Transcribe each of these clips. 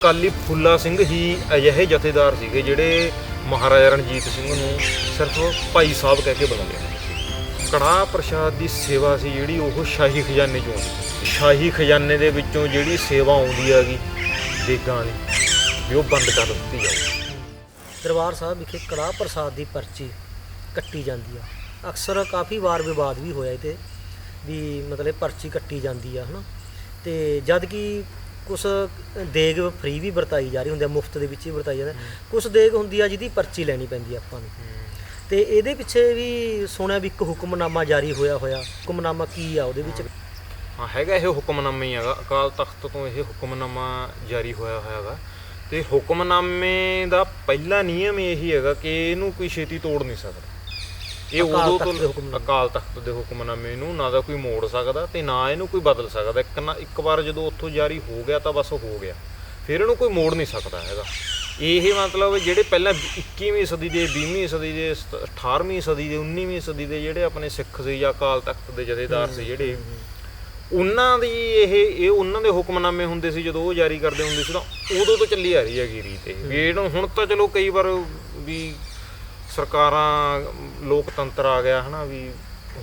ਕਾਲੀ ਫੁੱਲਾ ਸਿੰਘ ਹੀ ਅਜਿਹੇ ਜਥੇਦਾਰ ਸੀਗੇ ਜਿਹੜੇ ਮਹਾਰਾਜਾ ਰਣਜੀਤ ਸਿੰਘ ਨੂੰ ਸਿਰਫ ਭਾਈ ਸਾਹਿਬ ਕਹਿ ਕੇ ਬੁਲਾਉਂਦੇ ਹੁੰਦੇ ਸੀ। ਕੜਾਹ ਪ੍ਰਸ਼ਾਦ ਦੀ ਸੇਵਾ ਸੀ ਜਿਹੜੀ ਉਹ ਸ਼ਾਹੀ ਖਜ਼ਾਨੇ ਚੋਂ ਆਉਂਦੀ ਸ਼ਾਹੀ ਖਜ਼ਾਨੇ ਦੇ ਵਿੱਚੋਂ ਜਿਹੜੀ ਸੇਵਾ ਆਉਂਦੀ ਹੈਗੀ, ਦੇਗਾਂ ਦੀ, ਵੀ ਉਹ ਬੰਦ ਕਰ ਦਿੱਤੀ ਜਾਊ। ਦਰਬਾਰ ਸਾਹਿਬ ਵਿਖੇ ਕੜਾਹ ਪ੍ਰਸਾਦ ਦੀ ਪਰਚੀ ਕੱਟੀ ਜਾਂਦੀ ਆ। ਅਕਸਰ ਕਾਫੀ ਵਾਰ ਵਿਵਾਦ ਵੀ ਹੋਇਆ ਇਹ ਤੇ ਵੀ ਮਤਲਬ ਪਰਚੀ ਕੱਟੀ ਜਾਂਦੀ ਆ, ਹਨਾ? ਤੇ ਜਦ ਕਿ ਕੁਝ ਦੇਗ ਫ੍ਰੀ ਵੀ ਵਰਤਾਈ ਜਾ ਰਹੀ ਹੁੰਦੀ ਆ ਮੁਫਤ ਦੇ ਵਿੱਚ ਹੀ ਵਰਤਾਈ ਜਾਂਦੀ ਕੁਝ ਦੇਗ ਹੁੰਦੀ ਆ ਜਿਹਦੀ ਪਰਚੀ ਲੈਣੀ ਪੈਂਦੀ ਆ ਆਪਾਂ ਨੂੰ। ਤੇ ਇਹਦੇ ਪਿੱਛੇ ਵੀ ਸੁਣਿਆ ਵੀ ਇੱਕ ਹੁਕਮਨਾਮਾ ਜਾਰੀ ਹੋਇਆ ਹੋਇਆ। ਹੁਕਮਨਾਮਾ ਕੀ ਆ ਉਹਦੇ ਵਿੱਚ? ਹਾਂ ਹੈਗਾ ਇਹ ਹੁਕਮਨਾਮਾ ਹੀ ਹੈਗਾ। ਅਕਾਲ ਤਖਤ ਤੋਂ ਇਹ ਹੁਕਮਨਾਮਾ ਜਾਰੀ ਹੋਇਆ ਹੋਇਆ ਹੈਗਾ। ਤੇ ਹੁਕਮਨਾਮੇ ਦਾ ਪਹਿਲਾ ਨਿਯਮ ਇਹੀ ਹੈਗਾ ਕਿ ਇਹਨੂੰ ਕੋਈ ਛੇਤੀ ਤੋੜ ਨਹੀਂ ਸਕਦਾ। ਇਹ ਅਕਾਲ ਉਦੋਂ ਤਖ਼ਤ ਦੇ ਤੋਂ ਹੁਕਮਨਾਮੇ। ਅਕਾਲ ਤਖਤ ਦੇ ਹੁਕਮਨਾਮੇ ਨੂੰ ਨਾ ਤਾਂ ਕੋਈ ਮੋੜ ਸਕਦਾ ਤੇ ਨਾ ਇਹਨੂੰ ਕੋਈ ਬਦਲ ਸਕਦਾ। ਇੱਕ ਨਾ ਇੱਕ ਵਾਰ ਜਦੋਂ ਉੱਥੋਂ ਜਾਰੀ ਹੋ ਗਿਆ ਤਾਂ ਬਸ ਹੋ ਗਿਆ। ਫਿਰ ਇਹਨੂੰ ਕੋਈ ਮੋੜ ਨਹੀਂ ਸਕਦਾ ਹੈਗਾ। ਇਹ ਮਤਲਬ ਜਿਹੜੇ ਪਹਿਲਾਂ 21ਵੀਂ ਸਦੀ ਦੇ 20ਵੀਂ ਸਦੀ ਦੇ 18ਵੀਂ ਸਦੀ ਦੇ 19ਵੀਂ ਸਦੀ ਦੇ ਜਿਹੜੇ ਆਪਣੇ ਸਿੱਖ ਸੀ ਜਾਂ ਅਕਾਲ ਤਖਤ ਦੇ ਜਥੇਦਾਰ ਸੀ ਜਿਹੜੇ ਉਹਨਾਂ ਦੀ ਇਹ ਇਹ ਉਹਨਾਂ ਦੇ ਹੁਕਮਨਾਮੇ ਹੁੰਦੇ ਸੀ ਜਦੋਂ ਉਹ ਜਾਰੀ ਕਰਦੇ ਹੁੰਦੇ ਸੀ ਤਾਂ ਉਦੋਂ ਤੋਂ ਚੱਲੀ ਆ ਰਹੀ ਹੈਗੀ ਰੀਤ ਇਹ। ਵੀ ਇਹਨੂੰ ਹੁਣ ਤਾਂ ਚਲੋ ਕਈ ਵਾਰ ਵੀ ਸਰਕਾਰਾਂ ਲੋਕਤੰਤਰ ਆ ਗਿਆ ਹਨਾ ਵੀ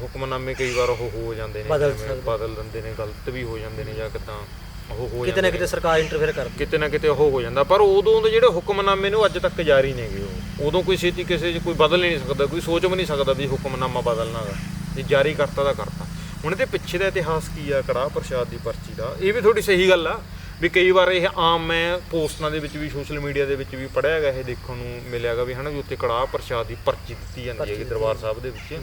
ਹੁਕਮਨਾਮੇ ਕਈ ਵਾਰ ਉਹ ਹੋ ਜਾਂਦੇ ਨੇ ਬਦਲ ਜਿਵੇਂ। ਬਦਲ ਦਿੰਦੇ ਨੇ ਗਲਤ ਵੀ ਹੋ ਜਾਂਦੇ ਨੇ ਜਾਂ ਕਿਦਾਂ ਉਹ ਹੋ ਕਿਤੇ ਨਾ ਕਿਤੇ। ਸਰਕਾਰ ਇੰਟਰਫੇਅਰ ਕਰਦੀ ਕਿਤੇ ਨਾ ਕਿਤੇ ਉਹ ਹੋ ਜਾਂਦਾ ਪਰ ਉਦੋਂ ਦੇ ਜਿਹੜੇ ਹੁਕਮਨਾਮੇ ਨੇ ਉਹ ਅੱਜ ਤੱਕ ਜਾਰੀ ਨੇਗੇ ਉਹ ਉਦੋਂ ਕੋਈ ਛੇਤੀ ਕਿਸੇ 'ਚ ਕੋਈ ਬਦਲ ਹੀ ਨਹੀਂ ਸਕਦਾ ਕੋਈ ਸੋਚ ਵੀ ਨਹੀਂ ਸਕਦਾ ਵੀ ਹੁਕਮਨਾਮਾ ਬਦਲਣਾ ਗਾ ਜੇ ਜਾਰੀ ਕਰਤਾ ਤਾਂ ਕਰਤਾ ਹੁਣ ਇਹਦੇ ਪਿੱਛੇ ਦਾ ਇਤਿਹਾਸ ਕੀ ਆ ਕੜਾਹ ਪ੍ਰਸ਼ਾਦ ਦੀ ਪਰਚੀ ਦਾ ਇਹ ਵੀ ਥੋੜੀ ਸਹੀ ਗੱਲ ਆ ਵੀ ਕਈ ਵਾਰ ਇਹ ਆਮ ਮੈਂ ਪੋਸਟਾਂ ਦੇ ਵਿੱਚ ਵੀ ਸੋਸ਼ਲ ਮੀਡੀਆ ਦੇ ਵਿੱਚ ਵੀ ਪੜਿਆ ਹੈਗਾ ਇਹ ਦੇਖਣ ਨੂੰ ਮਿਲਿਆਗਾ ਵੀ ਹਨਾ ਵੀ ਉੱਤੇ ਕੜਾਹ ਪ੍ਰਸ਼ਾਦ ਦੀ ਪਰਚੀ ਦਿੱਤੀ ਜਾਂਦੀ ਦਿੱਤੀ ਦਰਬਾਰ ਸਾਹਿਬ ਦੇ ਵਿੱਚ।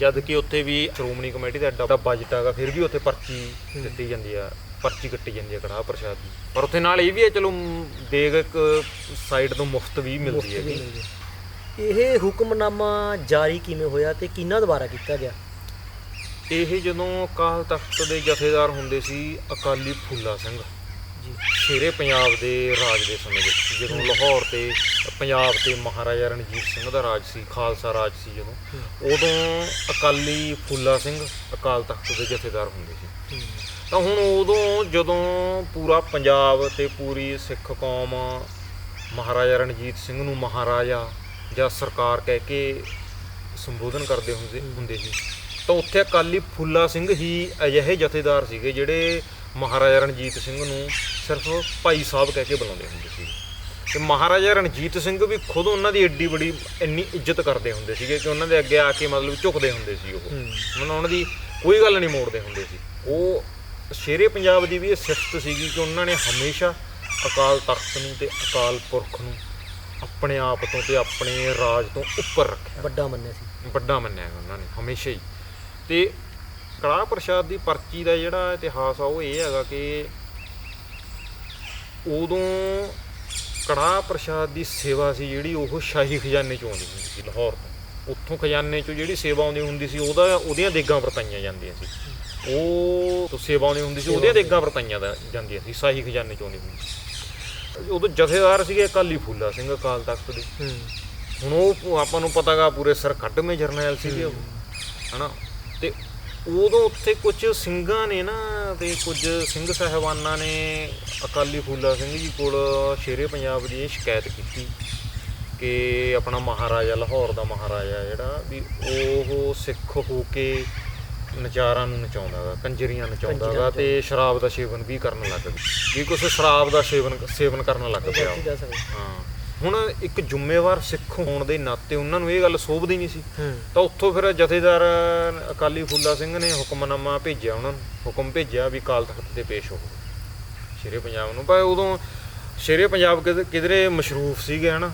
ਜਦ ਕਿ ਉੱਥੇ ਵੀ ਸ਼੍ਰੋਮਣੀ ਕਮੇਟੀ ਦਾ ਐਡਾ ਬਜਟ ਹੈਗਾ ਫਿਰ ਵੀ ਉੱਥੇ ਪਰਚੀ ਦਿੱਤੀ ਜਾਂਦੀ ਆ ਪਰਚੀ ਕੱਟੀ ਜਾਂਦੀ ਆ ਕੜਾਹ ਪ੍ਰਸ਼ਾਦ ਦੀ। ਪਰ ਉੱਥੇ ਨਾਲ ਇਹ ਵੀ ਹੈ ਚਲੋ ਦੇਗ ਇੱਕ ਸਾਈਡ ਤੋਂ ਮੁਫਤ ਵੀ ਮਿਲਦੀ ਹੈ। ਇਹ ਹੁਕਮਨਾਮਾ ਜਾਰੀ ਕਿਵੇਂ ਹੋਇਆ ਤੇ ਕਿਹਨਾਂ ਦੁਆਰਾ ਕੀਤਾ ਗਿਆ? ਇਹ ਜਦੋਂ ਅਕਾਲ ਤਖਤ ਦੇ ਜਥੇਦਾਰ ਹੁੰਦੇ ਸੀ ਅਕਾਲੀ ਫੂਲਾ ਸਿੰਘ। ਜੀ। ਸ਼ੇਰੇ ਪੰਜਾਬ ਦੇ ਰਾਜ ਦੇ ਸਮੇਂ ਵਿੱਚ ਜਦੋਂ ਲਾਹੌਰ ਤੇ ਪੰਜਾਬ ਤੇ ਮਹਾਰਾਜਾ ਰਣਜੀਤ ਸਿੰਘ ਦਾ ਰਾਜ ਸੀ ਖਾਲਸਾ ਰਾਜ ਸੀ ਜਦੋਂ ਉਦੋਂ ਅਕਾਲੀ ਫੂਲਾ ਸਿੰਘ ਅਕਾਲ ਤਖਤ ਦੇ ਜਥੇਦਾਰ ਹੁੰਦੇ ਸੀ। ਤਾਂ ਹੁਣ ਉਦੋਂ ਜਦੋਂ ਪੂਰਾ ਪੰਜਾਬ ਤੇ ਪੂਰੀ ਸਿੱਖ ਕੌਮ ਮਹਾਰਾਜਾ ਰਣਜੀਤ ਸਿੰਘ ਨੂੰ ਮਹਾਰਾਜਾ ਜਾਂ ਸਰਕਾਰ ਕਹਿ ਕੇ ਸੰਬੋਧਨ ਕਰਦੇ ਹੁੰਦੇ ਹੁੰਦੇ ਸੀ ਤਾਂ ਉੱਥੇ ਅਕਾਲੀ ਫੁੱਲਾ ਸਿੰਘ ਹੀ ਅਜਿਹੇ ਜਥੇਦਾਰ ਸੀਗੇ ਜਿਹੜੇ ਮਹਾਰਾਜਾ ਰਣਜੀਤ ਸਿੰਘ ਨੂੰ ਸਿਰਫ ਭਾਈ ਸਾਹਿਬ ਕਹਿ ਕੇ ਬੁਲਾਉਂਦੇ ਹੁੰਦੇ ਸੀ। ਤੇ ਮਹਾਰਾਜਾ ਰਣਜੀਤ ਸਿੰਘ ਵੀ ਖੁਦ ਉਹਨਾਂ ਦੀ ਏਡੀ ਬੜੀ ਇੰਨੀ ਇੱਜ਼ਤ ਕਰਦੇ ਹੁੰਦੇ ਸੀਗੇ ਕਿ ਉਹਨਾਂ ਦੇ ਅੱਗੇ ਆ ਕੇ ਮਤਲਬ ਝੁਕਦੇ ਹੁੰਦੇ ਸੀ ਉਹ। ਉਹਨਾਂ ਉਹਨਾਂ ਦੀ ਕੋਈ ਗੱਲ ਨਹੀਂ ਮੋੜਦੇ ਹੁੰਦੇ ਸੀ। ਉਹ ਸ਼ੇਰੇ ਪੰਜਾਬ ਦੀ ਵੀ ਇਹ ਸਿਫਤ ਸੀਗੀ ਕਿ ਉਹਨਾਂ ਨੇ ਹਮੇਸ਼ਾ ਅਕਾਲ ਤਖਤ ਨੂੰ ਤੇ ਅਕਾਲ ਪੁਰਖ ਨੂੰ ਆਪਣੇ ਆਪ ਤੋਂ ਤੇ ਆਪਣੇ ਰਾਜ ਤੋਂ ਉੱਪਰ ਰੱਖਿਆ। ਵੱਡਾ ਮੰਨਿਆ ਸੀ। ਵੱਡਾ ਮੰਨਿਆ ਉਹਨਾਂ ਨੇ ਹਮੇਸ਼ਾ ਹੀ। ਤੇ ਕੜਾਹ ਪ੍ਰਸ਼ਾਦ ਦੀ ਪਰਚੀ ਦਾ ਜਿਹੜਾ ਇਤਿਹਾਸ ਆ ਉਹ ਇਹ ਹੈਗਾ ਕਿ ਉਦੋਂ ਕੜਾਹ ਪ੍ਰਸ਼ਾਦ ਦੀ ਸੇਵਾ ਸੀ ਜਿਹੜੀ ਉਹ ਸ਼ਾਹੀ ਖਜ਼ਾਨੇ ਚੋਂ ਆਉਂਦੀ ਹੁੰਦੀ ਸੀ ਲਾਹੌਰ ਤੋਂ। ਉੱਥੋਂ ਖਜ਼ਾਨੇ ਚੋਂ ਜਿਹੜੀ ਸੇਵਾ ਆਉਂਦੀ ਹੁੰਦੀ ਸੀ ਉਹਦਾ ਉਹਦੀਆਂ ਦੇਗਾਂ ਵਰਤਾਈਆਂ ਜਾਂਦੀਆਂ ਸੀ। ਉਹ ਸੇਵਾ ਆਉਂਦੀ ਹੁੰਦੀ ਸੀ ਉਹਦੀਆਂ ਦੇਗਾਂ ਵਰਤਾਈਆਂ ਜਾਂਦੀਆਂ ਸੀ ਸ਼ਾਹੀ ਖਜ਼ਾਨੇ ਚੋਂ ਆਉਂਦੀ ਹੁੰਦੀ ਸੀ। ਉਦੋਂ ਜਥੇਦਾਰ ਸੀਗੇ ਅਕਾਲੀ ਫੂਲਾ ਸਿੰਘ ਅਕਾਲ ਤਖਤ ਦੇ। ਹੁਣ ਉਹ ਆਪਾਂ ਨੂੰ ਪਤਾਗਾ ਪੂਰੇ ਸਰ ਕੱਢਵੇਂ ਜਰਨੈਲ ਸੀਗੇ ਉਹ ਹਨਾ? ਤੇ ਉਦੋਂ ਉੱਥੇ ਕੁਝ ਸਿੰਘਾਂ ਨੇ ਨਾ ਤੇ ਕੁਝ ਸਿੰਘ ਸਹਿਬਾਨਾਂ ਨੇ ਅਕਾਲੀ ਫੂਲਾ ਸਿੰਘ ਜੀ ਕੋਲ ਸ਼ੇਰੇ ਪੰਜਾਬ ਦੀ ਇਹ ਸ਼ਿਕਾਇਤ ਕੀਤੀ ਕਿ ਆਪਣਾ ਮਹਾਰਾਜਾ ਲਾਹੌਰ ਦਾ ਮਹਾਰਾਜਾ ਜਿਹੜਾ ਵੀ ਉਹ ਸਿੱਖ ਹੋ ਕੇ ਨਚਾਰਾਂ ਨੂੰ ਨਚਾਉਂਦਾ ਗਾ ਕੰਜਰੀਆਂ ਨਚਾਉਂਦਾ ਕੰਜਰੀਆਂ ਤੇ ਸ਼ਰਾਬ ਦਾ ਸੇਵਨ ਵੀ ਕਰਨ ਲੱਗ ਗਿਆ ਵੀ ਕੁਝ ਸ਼ਰਾਬ ਦਾ ਸੇਵਨ ਸੇਵਨ ਕਰਨ ਲੱਗ ਪਿਆ। ਹਾਂ। ਹੁਣ ਇੱਕ ਜ਼ਿੰਮੇਵਾਰ ਸਿੱਖ ਹੋਣ ਦੇ ਨਾਤੇ ਉਹਨਾਂ ਨੂੰ ਇਹ ਗੱਲ ਸੋਭਦੀ ਨਹੀਂ ਸੀ। ਤਾਂ ਉੱਥੋਂ ਫਿਰ ਜਥੇਦਾਰ ਅਕਾਲੀ ਫੂਲਾ ਸਿੰਘ ਨੇ ਹੁਕਮਨਾਮਾ ਭੇਜਿਆ ਉਹਨਾਂ ਨੂੰ ਹੁਕਮ ਭੇਜਿਆ ਵੀ ਕਾਲ ਤਖਤ ਤੇ ਪੇਸ਼ ਹੋ ਸ਼ੇਰੇ ਪੰਜਾਬ ਨੂੰ ਪਰ ਉਦੋਂ ਸ਼ੇਰੇ ਪੰਜਾਬ ਕਿਧ- ਕਿਧਰੇ ਮਸ਼ਰੂਫ ਸੀਗੇ ਹਨਾ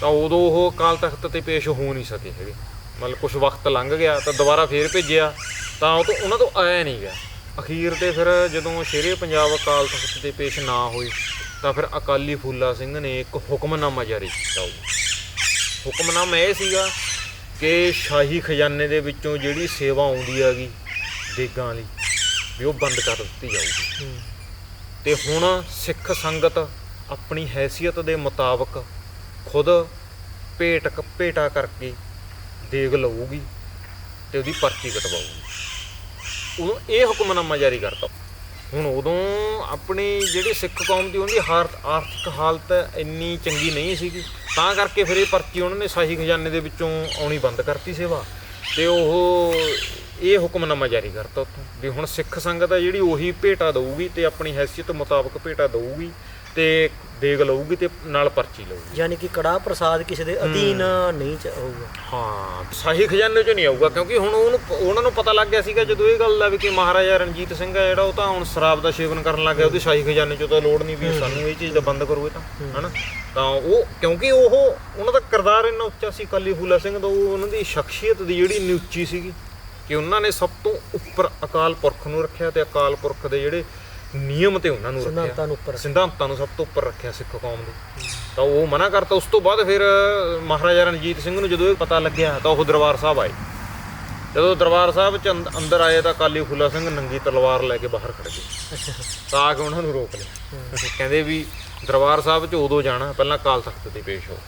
ਤਾਂ ਉਦੋਂ ਉਹ ਕਾਲ ਤਖਤ ਤੇ ਪੇਸ਼ ਹੋ ਨਹੀਂ ਸਕੇ ਹੈਗੇ। ਮਤਲਬ ਕੁਝ ਵਕਤ ਲੰਘ ਗਿਆ ਤਾਂ ਦੁਬਾਰਾ ਫੇਰ ਭੇਜਿਆ ਤਾਂ ਉਹ ਤੋਂ ਉਹਨਾਂ ਤੋਂ ਆਇਆ ਨਹੀਂ ਗਿਆ। ਅਖੀਰ ਤੇ ਫਿਰ ਜਦੋਂ ਸ਼ੇਰੇ ਪੰਜਾਬ ਅਕਾਲ ਤਖਤ ਤੇ ਪੇਸ਼ ਨਾ ਹੋਏ ਤਾਂ ਫਿਰ ਅਕਾਲੀ ਫੂਲਾ ਸਿੰਘ ਨੇ ਇੱਕ ਹੁਕਮਨਾਮਾ ਜਾਰੀ ਕੀਤਾ ਉਹ ਹੁਕਮਨਾਮਾ ਇਹ ਸੀਗਾ ਕਿ ਸ਼ਾਹੀ ਖਜ਼ਾਨੇ ਦੇ ਵਿੱਚੋਂ ਜਿਹੜੀ ਸੇਵਾ ਆਉਂਦੀ ਹੈਗੀ ਦੇਗਾਂ ਲਈ ਵੀ ਉਹ ਬੰਦ ਕਰ ਦਿੱਤੀ ਜਾਊਗੀ। ਤੇ ਹੁਣ ਸਿੱਖ ਸੰਗਤ ਆਪਣੀ ਹੈਸੀਅਤ ਦੇ ਮੁਤਾਬਕ ਖੁਦ ਭੇਟ ਭੇਟਾ ਕਰਕੇ ਦੇਗ ਲਊਗੀ ਤੇ ਉਹਦੀ ਪਰਚੀ ਕਟਵਾਊਗੀ। ਉਹ ਇਹ ਹੁਕਮਨਾਮਾ ਜਾਰੀ ਕਰਤਾ। ਹੁਣ ਉਦੋਂ ਆਪਣੀ ਜਿਹੜੀ ਸਿੱਖ ਕੌਮ ਦੀ ਉਹਦੀ ਹਾਰਤ ਆਰਥਿਕ ਹਾਲਤ ਇੰਨੀ ਚੰਗੀ ਨਹੀਂ ਸੀਗੀ। ਤਾਂ ਕਰਕੇ ਫਿਰ ਇਹ ਪਰਚੀ ਉਹਨਾਂ ਨੇ ਸ਼ਾਹੀ ਖਜ਼ਾਨੇ ਦੇ ਵਿੱਚੋਂ ਆਉਣੀ ਬੰਦ ਕਰਤੀ ਸੇਵਾ। ਤੇ ਉਹ ਇਹ ਹੁਕਮਨਾਮਾ ਜਾਰੀ ਕਰਤਾ ਉੱਥੋਂ। ਵੀ ਹੁਣ ਸਿੱਖ ਸੰਗਤ ਆ ਜਿਹੜੀ ਉਹੀ ਭੇਟਾ ਦਊਗੀ ਤੇ ਆਪਣੀ ਹੈਸੀਅਤ ਮੁਤਾਬਕ ਭੇਟਾ ਦਊਗੀ। ਤੇ ਦੇਗ ਲਊਗੀ ਤੇ ਨਾਲ ਪਰਚੀ ਲਊਗੀ। ਯਾਨੀ ਕਿ ਕੜਾ ਪ੍ਰਸਾਦ ਕਿਸੇ ਦੇ ਅਧੀਨ ਨਹੀਂ ਚ ਹੋਊਗਾ ਹਾਂ ਸ਼ਾਹੀ ਖਜ਼ਾਨੇ ਚੋਂ ਨਹੀਂ ਆਊਗਾ ਕਿਉਂਕਿ ਹੁਣ ਉਹਨੂੰ ਉਹਨਾਂ ਨੂੰ ਪਤਾ ਲੱਗ ਗਿਆ ਸੀਗਾ ਜਦੋਂ ਇਹ ਗੱਲ ਦਾ ਵੀ ਕਿ ਮਹਾਰਾਜਾ ਰਣਜੀਤ ਸਿੰਘ ਹੈ ਜਿਹੜਾ ਉਹ ਤਾਂ ਹੁਣ ਸ਼ਰਾਬ ਦਾ ਸੇਵਨ ਕਰਨ ਲੱਗ ਗਿਆ ਉਹਦੀ ਸ਼ਾਹੀ ਖਜ਼ਾਨੇ ਚੋਂ ਤਾਂ ਲੋੜ ਨਹੀਂ ਵੀ ਸਾਨੂੰ ਇਹ ਚੀਜ਼ ਦਾ ਬੰਦ ਕਰੋ ਇਹ ਤਾਂ ਹਨਾ? ਤਾਂ ਉਹ ਕਿਉਂਕਿ ਉਹ ਉਹਨਾਂ ਦਾ ਕਿਰਦਾਰ ਇੰਨਾ ਉੱਚਾ ਸੀ ਕਾਲੀ ਫੂਲਾ ਸਿੰਘ ਦਾ ਉਹ ਉਹਨਾਂ ਦੀ ਸ਼ਖਸੀਅਤ ਦੀ ਜਿਹੜੀ ਇੰਨੀ ਉੱਚੀ ਸੀਗੀ ਕਿ ਉਹਨਾਂ ਨੇ ਸਭ ਤੋਂ ਉੱਪਰ ਅਕਾਲ ਪੁਰਖ ਨੂੰ ਰੱਖਿਆ ਤੇ ਅਕਾਲ ਪੁਰਖ ਦੇ ਜਿਹੜੇ ਨਿਯਮ ਤੇ ਉਹਨਾਂ ਨੂੰ ਰੱਖਿਆ। ਸਿਧਾਂਤਾਂ ਨੂੰ ਉੱਪਰ ਸਿਧਾਂਤਾਂ ਨੂੰ ਸਭ ਤੋਂ ਉੱਪਰ ਰੱਖਿਆ ਸਿੱਖ ਕੌਮ ਦੇ ਤਾਂ ਉਹ ਮਨਾ ਕਰਤਾ। ਉਸ ਤੋਂ ਬਾਅਦ ਫਿਰ ਮਹਾਰਾਜਾ ਰਣਜੀਤ ਸਿੰਘ ਨੂੰ ਜਦੋਂ ਇਹ ਪਤਾ ਲੱਗਿਆ ਤਾਂ ਉਹ ਦਰਬਾਰ ਸਾਹਿਬ ਆਏ। ਜਦੋਂ ਦਰਬਾਰ ਸਾਹਿਬ ਚ ਅੰਦ- ਅੰਦਰ ਆਏ ਤਾਂ ਕਾਲੀ ਫੂਲਾ ਸਿੰਘ ਨੰਗੀ ਤਲਵਾਰ ਲੈ ਕੇ ਬਾਹਰ ਖੜ ਗਏ। ਤਾਂ ਕੇ ਉਹਨਾਂ ਨੂੰ ਰੋਕ ਲਿਆ। ਕਹਿੰਦੇ ਵੀ ਦਰਬਾਰ ਸਾਹਿਬ ਚ ਉਦੋਂ ਜਾਣਾ ਪਹਿਲਾਂ ਕਾਲ ਤਖਤ ਤੇ ਪੇਸ਼ ਹੋ।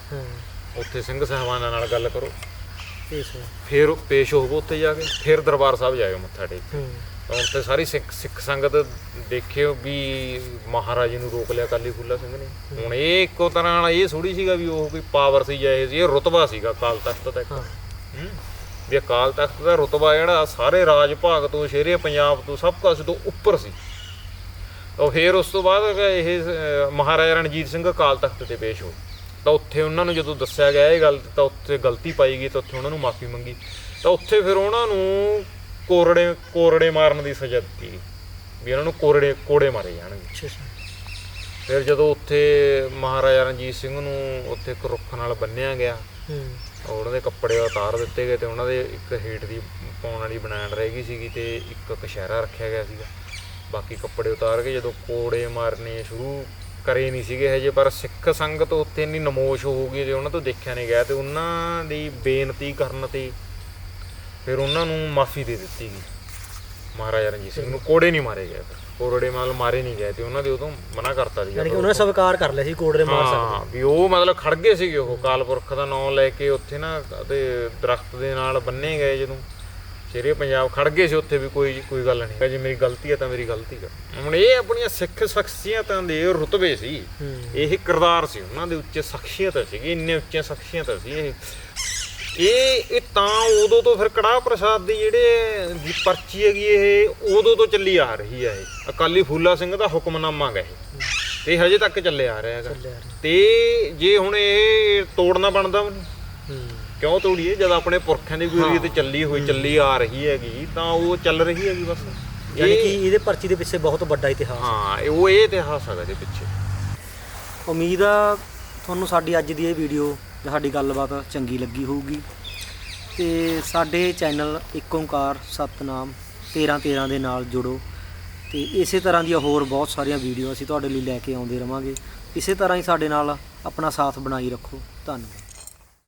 ਉੱਥੇ ਸਿੰਘ ਸਾਹਿਬਾਨਾਂ ਨਾਲ ਗੱਲ ਕਰੋ। ਫਿਰ ਪੇਸ਼ ਹੋਵੋ ਉੱਥੇ ਜਾ ਕੇ ਫਿਰ ਦਰਬਾਰ ਸਾਹਿਬ ਜਾਇਓ ਮੱਥਾ ਟੇਕ ਹੂੰ ਤਾਂ ਸਾਰੀ ਸਿੱਖ ਸਿੱਖ ਸੰਗਤ ਦੇਖਿਓ ਵੀ ਮਹਾਰਾਜੇ ਨੂੰ ਰੋਕ ਲਿਆ ਕਾਲੀ ਫੂਲਾ ਸਿੰਘ ਨੇ। ਹੁਣ ਇਹ ਇੱਕੋ ਤਰ੍ਹਾਂ ਨਾਲ ਇਹ ਥੋੜੀ ਸੀਗਾ ਵੀ ਉਹ ਕੋਈ ਪਾਵਰ ਸੀ ਜਾਂ ਇਹ ਸੀ ਇਹ ਰੁਤਬਾ ਸੀਗਾ ਕਾਲ ਤਖਤ ਦਾ ਇੱਕ। ਵੀ ਅਕਾਲ ਤਖਤ ਦਾ ਰੁਤਬਾ ਜਿਹੜਾ ਸਾਰੇ ਰਾਜ ਭਾਗ ਤੋਂ ਸ਼ੇਰੇ ਪੰਜਾਬ ਤੋਂ ਸਭ ਕੁਝ ਤੋਂ ਉੱਪਰ ਸੀ। ਤਾਂ ਫਿਰ ਉਸ ਤੋਂ ਬਾਅਦ ਇਹ ਮਹਾਰਾਜਾ ਰਣਜੀਤ ਸਿੰਘ ਅਕਾਲ ਤਖਤ ਤੇ ਪੇਸ਼ ਹੋਏ ਤਾਂ ਉੱਥੇ ਉਹਨਾਂ ਨੂੰ ਜਦੋਂ ਦੱਸਿਆ ਗਿਆ ਇਹ ਗੱਲ ਤਾਂ ਉੱਥੇ ਗਲਤੀ ਪਾਈ ਗਈ ਤਾਂ ਉੱਥੇ ਉਹਨਾਂ ਨੂੰ ਮਾਫੀ ਮੰਗੀ। ਤਾਂ ਉੱਥੇ ਫਿਰ ਉਹਨਾਂ ਨੂੰ ਕੋਰੜੇ ਕੋਰੜੇ ਮਾਰਨ ਦੀ ਸਜ਼ਾ ਦਿੱਤੀ ਗਈ। ਵੀ ਉਹਨਾਂ ਨੂੰ ਕੋਰੜੇ ਕੋੜੇ ਮਾਰੇ ਜਾਣਗੇ। ਫਿਰ ਜਦੋਂ ਉੱਥੇ ਮਹਾਰਾਜਾ ਰਣਜੀਤ ਸਿੰਘ ਨੂੰ ਉੱਥੇ ਇੱਕ ਰੁੱਖ ਨਾਲ ਬੰਨਿਆ ਗਿਆ ਹੂੰ। ਉਹਨਾਂ ਦੇ ਕੱਪੜੇ ਉਤਾਰ ਦਿੱਤੇ ਗਏ ਤੇ ਉਹਨਾਂ ਦੇ ਇੱਕ ਹੇਠ ਦੀ ਪਾਉਣ ਵਾਲੀ ਬਣਾਣ ਰਹਿ ਗਈ ਸੀਗੀ ਤੇ ਇੱਕ ਕਸ਼ਹਿਰਾ ਰੱਖਿਆ ਗਿਆ ਸੀਗਾ। ਬਾਕੀ ਕੱਪੜੇ ਉਤਾਰ ਕੇ ਜਦੋਂ ਕੋੜੇ ਮਾਰਨੇ ਸ਼ੁਰੂ ਕਰੇ ਨਹੀਂ ਸੀਗੇ ਹਜੇ ਪਰ ਸਿੱਖ ਸੰਗਤ ਉੱਥੇ ਇੰਨੀ ਨਮੋਸ਼ ਹੋ ਗਈ ਤੇ ਉਹਨਾਂ ਤੋਂ ਦੇਖਿਆ ਨਹੀਂ ਗਿਆ ਤੇ ਉਹਨਾਂ ਦੀ ਬੇਨਤੀ ਕਰਨ ਤੇ ਫਿਰ ਉਹਨਾਂ ਨੂੰ ਮਾਫੀ ਦੇ ਦਿੱਤੀ ਗਈ। ਮਹਾਰਾਜਾ ਰਣਜੀਤ ਸਿੰਘ ਨੂੰ ਕੋੜੇ ਨਹੀਂ ਮਾਰੇ ਗਏ। ਕੋਰੜੇ ਮਾਲ ਮਾਰੇ ਨਹੀਂ ਗਏ ਤੇ ਉਹਨਾਂ ਦੇ ਉਦੋਂ ਮਨਾ ਕਰਤਾ ਸੀ ਯਾਨੀ ਕਿ ਉਹਨਾਂ ਨੇ ਸਵੀਕਾਰ ਕਰ ਲਿਆ ਸੀ ਕੋੜਰੇ ਮਾਰ ਸਕਦੇ। ਹਾਂ ਵੀ ਉਹ ਮਤਲਬ ਖੜ ਗਏ ਸੀਗੇ ਉਹ ਕਾਲਪੁਰਖ ਦਾ ਨਾਮ ਲੈ ਕੇ ਉੱਥੇ ਨਾ ਤੇ ਦਰਖਤ ਦੇ ਨਾਲ ਬੰਨੇ ਗਏ ਜਦੋਂ। ਸ਼ੇਰੇ ਪੰਜਾਬ ਖੜ ਗਏ ਸੀ ਉੱਥੇ ਵੀ ਕੋਈ ਕੋਈ ਗੱਲ ਨਹੀਂ। ਜੇ ਮੇਰੀ ਗਲਤੀ ਹੈ ਤਾਂ ਮੇਰੀ ਗਲਤੀ ਹੈ। ਹੁਣ ਇਹ ਆਪਣੀਆਂ ਸਿੱਖ ਸ਼ਖਸੀਅਤਾਂ ਦੇ ਰੁਤਬੇ ਸੀ। ਇਹ ਕਿਰਦਾਰ ਸੀ। ਉਹਨਾਂ ਦੇ ਉੱਚੇ ਸ਼ਖਸੀਅਤ ਸੀਗੀ ਇੰਨੇ ਉੱਚੇ ਸ਼ਖਸੀਅਤ ਸੀ ਇਹ। ਇਹ ਇਹ ਤਾਂ ਉਦੋਂ ਤੋਂ ਫਿਰ ਕੜਾਹ ਪ੍ਰਸਾਦ ਦੀ ਜਿਹੜੇ ਦੀ ਪਰਚੀ ਹੈਗੀ ਇਹ ਉਦੋਂ ਤੋਂ ਚੱਲੀ ਆ ਰਹੀ ਹੈ ਇਹ। ਅਕਾਲੀ ਫੂਲਾ ਸਿੰਘ ਦਾ ਹੁਕਮਨਾਮਾ ਗਾ ਇਹ। ਤੇ ਹਜੇ ਤੱਕ ਚੱਲਿਆ ਆ ਰਿਹਾ ਹੈਗਾ। ਤੇ ਜੇ ਹੁਣ ਇਹ ਤੋੜਨਾ ਬਣਦਾ ਕਿਉਂ ਤੋੜੀਏ? ਜਦ ਆਪਣੇ ਪੁਰਖਿਆਂ ਦੀ ਗੁਰੀ ਤੇ ਚੱਲੀ ਹੋਈ ਚੱਲੀ ਆ ਰਹੀ ਹੈਗੀ ਤਾਂ ਉਹ ਚੱਲ ਰਹੀ ਹੈਗੀ ਬਸ। ਯਾਨੀ ਕਿ ਇਹਦੇ ਪਰਚੀ ਦੇ ਪਿੱਛੇ ਬਹੁਤ ਵੱਡਾ ਇਤਿਹਾਸ। ਹਾਂ ਉਹ ਇਹ ਇਤਿਹਾਸ ਹੈਗਾ ਇਹਦੇ ਪਿੱਛੇ। ਉਮੀਦ ਆ ਤੁਹਾਨੂੰ ਸਾਡੀ ਅੱਜ ਦੀ ਇਹ ਵੀਡੀਓ ਜਾਂ ਸਾਡੀ ਗੱਲਬਾਤ ਚੰਗੀ ਲੱਗੀ ਹੋਊਗੀ। ਤੇ ਸਾਡੇ ਚੈਨਲ ਇੱਕ ਓੰਕਾਰ ਸਤਨਾਮ 13 13 ਦੇ ਨਾਲ ਜੁੜੋ। ਤੇ ਇਸੇ ਤਰ੍ਹਾਂ ਦੀਆਂ ਹੋਰ ਬਹੁਤ ਸਾਰੀਆਂ ਵੀਡੀਓ ਅਸੀਂ ਤੁਹਾਡੇ ਲਈ ਲੈ ਕੇ ਆਉਂਦੇ ਰਵਾਂਗੇ। ਇਸੇ ਤਰ੍ਹਾਂ ਹੀ ਸਾਡੇ ਨਾਲ ਆਪਣਾ ਸਾਥ ਬਣਾਈ ਰੱਖੋ। ਧੰਨਵਾਦ।